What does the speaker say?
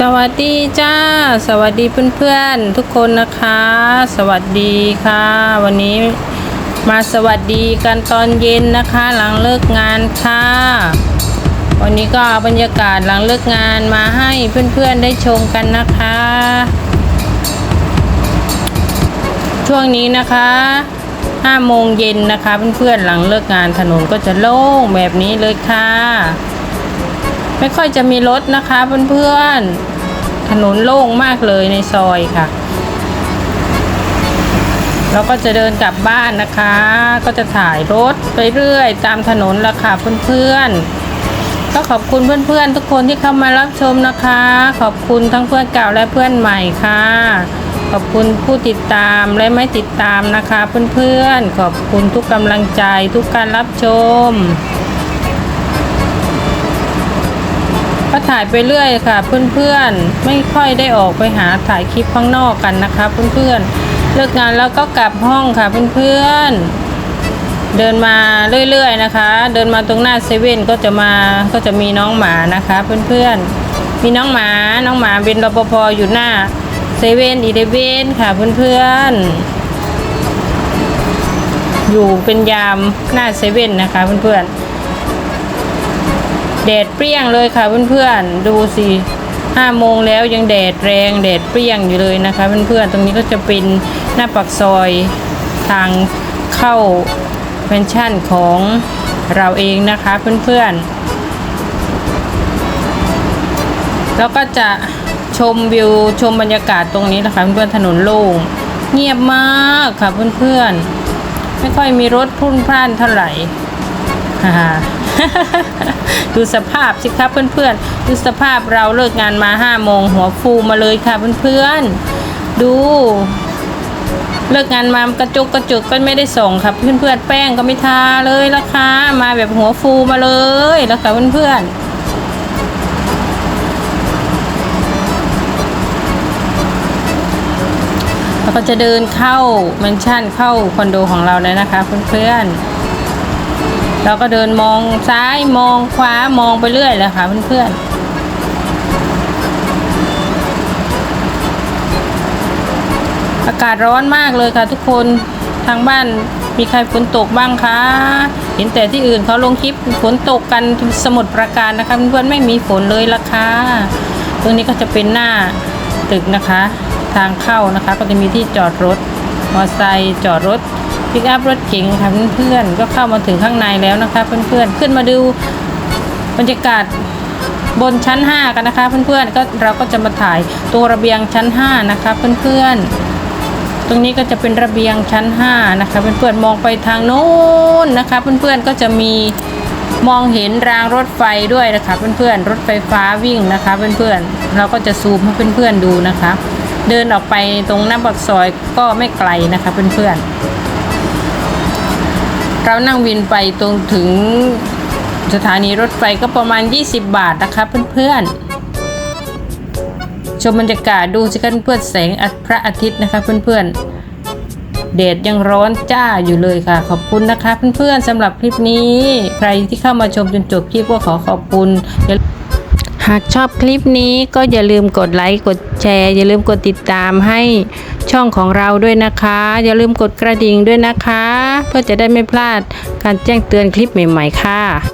สวัสดีจ้า สวัสดีเพื่อนๆทุกคนนะคะ สวัสดีค่ะ วันนี้มาสวัสดีกันตอนเย็นนะคะ หลังเลิกงานค่ะ วันนี้ก็เอาบรรยากาศหลังเลิกงานมาให้เพื่อนๆได้ชมกันนะคะ ช่วงนี้นะคะ5โมงเย็นนะคะเพื่อนๆหลังเลิกงานถนนก็จะโล่งแบบนี้เลยค่ะ ไม่ค่อยจะมีรถนะคะเพื่อนๆถนนโล่งมากเลยในซอยค่ะเราก็จะเดินกลับบ้านนะคะ ก็จะถ่ายรถไปเรื่อยตามถนนละค่ะเพื่อนๆ ก็ขอบคุณเพื่อนๆ ทุกคนที่เข้ามารับชมนะคะ ขอบคุณทั้งเพื่อนเก่าและเพื่อนใหม่ค่ะ ขอบคุณผู้ติดตามและไม่ติดตามนะคะเพื่อนๆ ขอบคุณทุกกำลังใจทุกการรับชม ก็ถ่ายไปเรื่อยค่ะ เพื่อนๆ ไม่ค่อยได้ออกไปหาถ่ายคลิปข้างนอกกันนะคะ เพื่อนๆ เลิกงานแล้วก็กลับห้องค่ะเพื่อนๆ เดินมาเรื่อยๆนะคะ เดินมาตรงหน้าเซเว่นก็จะมาก็จะมีน้องหมานะคะเพื่อนๆ มีน้องหมาน้องหมาเป็นรปภอยู่หน้าเซเว่นอีเลเวนค่ะเพื่อนๆ อยู่เป็นยามหน้าเซเว่นนะคะเพื่อนๆ แดดเปรี้ยงเลยค่ะเพื่อนๆดูสิห้าโมงแล้วยังแดดแรงแดดเปรี้ยงอยู่เลยนะคะเพื่อนๆตรงนี้ก็จะเป็นหน้าปากซอยทางเข้าเพนชั่นของเราเองนะคะเพื่อนๆแล้วก็จะชมวิวชมบรรยากาศตรงนี้นะคะเพื่อนๆถนนโล่งเงียบมากค่ะเพื่อนๆไม่ค่อยมีรถพุ่นพล่านเท่าไหร่ฮ่า ดูสภาพสิครับเพื่อนๆ ดูสภาพเราเลิกงานมาห้าโมงหัวฟูมาเลยค่ะเพื่อนๆ ดู เลิกงานมากระจุกกระจุกก็ไม่ได้ส่งครับเพื่อนๆ แป้งก็ไม่ทาเลยละค่ะมาแบบหัวฟูมาเลยแล้วค่ะเพื่อนๆแล้วก็จะเดินเข้าแมนชั่นเข้าคอนโดของเราเลยนะคะเพื่อนๆ เราก็เดินมองซ้ายมองขวามองไปเรื่อยเลยค่ะเพื่อนๆอากาศร้อนมากเลยค่ะทุกคนทางบ้านมีใครฝนตกบ้างคะเห็นแต่ที่อื่นเขาลงคลิปฝนตกกันสมุดประการนะคะเพื่อนไม่มีฝนเลยละคะตรงนี้ก็จะเป็นหน้าตึกนะคะ ทางเข้านะคะ ก็จะมีที่จอดรถมอเตอร์ไซค์จอดรถ ปิกอัพรถเก๋งค่ะเพื่อนๆก็เข้ามาถึงข้างในแล้วนะคะ เพื่อนๆขึ้นมาดูบรรยากาศบนชั้น 5 กันนะคะ เพื่อนๆก็เราก็จะมาถ่ายตัวระเบียงชั้น 5 นะคะ เพื่อนๆ ตรงนี้ก็จะเป็นระเบียงชั้น 5 นะคะ เพื่อนๆมองไปทางโน้นนะคะ เพื่อนๆก็จะมีมองเห็นรางรถไฟด้วยนะคะเพื่อนๆรถไฟฟ้าวิ่งนะคะ เพื่อนๆเราก็จะซูมให้เพื่อนๆดูนะคะ เดินออกไปตรงหน้าปากซอยก็ไม่ไกลนะคะเพื่อนๆ เรานั่งวินไปตรงถึงสถานีรถไฟก็ประมาณ 20 บาทนะคะเพื่อนๆ ชมบรรยากาศดูสิกันเพื่อนแสงพระอาทิตย์นะคะเพื่อนๆเดดยังร้อนจ้าอยู่เลยค่ะ ขอบคุณนะคะเพื่อนๆสำหรับคลิปนี้ ใครที่เข้ามาชมจนจบคลิปก็ขอขอบคุณ หากชอบคลิปนี้ก็อย่าลืมกดไลค์กดแชร์ อย่าลืมกดติดตามให้ช่องของเราด้วยนะคะ อย่าลืมกดกระดิ่งด้วยนะคะ เพื่อจะได้ไม่พลาดการแจ้งเตือนคลิปใหม่ ๆ ค่ะ